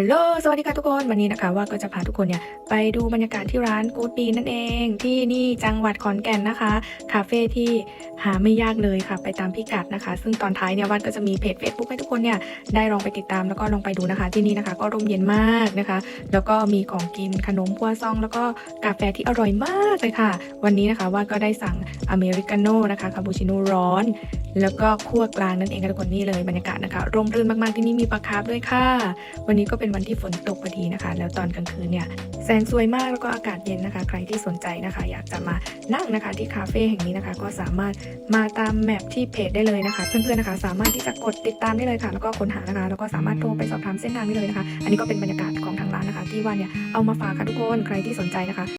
ฮัลโหล สวัสดีค่ะทุกคน วันนี้นะคะว่าก็จะพาทุกคนเนี่ยไปดูบรรยากาศที่ร้านกูดบีนั่นเอง ที่นี่จังหวัดขอนแก่นนะคะ คาเฟ่ที่ หาไม่ยากเลยค่ะ ไปตามพิกัดนะคะ ซึ่งตอนท้ายเนี่ยวัดก็จะมีเพจ Facebook ให้ทุกคนเนี่ยได้ลองไปติดตามแล้วก็ลองไปดูนะคะ ที่นี่นะคะ ก็ร่มเย็นมากนะคะ แล้วก็มีของกินขนมครัวซอง แล้วก็กาแฟที่อร่อยมากเลยค่ะ วันนี้นะคะว่าก็ได้สั่งอเมริกาโน่นะคะคาปูชิโน่ร้อน แล้วก็คั่วกลางนั่นเองค่ะทุกคนนี่เลยบรรยากาศนะคะ ร่มรื่นมากๆที่นี่มีปลาคาร์ฟด้วยค่ะ วันนี้ก็เป็นวันที่ฝนตกพอดีนะคะ แล้วตอนกลางคืนเนี่ยแสงสวยมากแล้วก็อากาศเย็นนะคะ ใครที่สนใจนะคะ อยากจะมานั่งนะคะที่คาเฟ่แห่งนี้นะคะ ก็สามารถมาตามแมปที่เพจได้เลยนะคะ เพื่อนๆนะคะ สามารถที่จะกดติดตามได้เลยค่ะ แล้วก็ค้นหานะคะ แล้วก็สามารถโทรไปสอบถามเส้นทางได้เลยนะคะ อันนี้ก็เป็นบรรยากาศของทางร้านนะคะ ที่ว่าเนี่ยเอามาฝากค่ะทุกคนใครที่สนใจนะคะ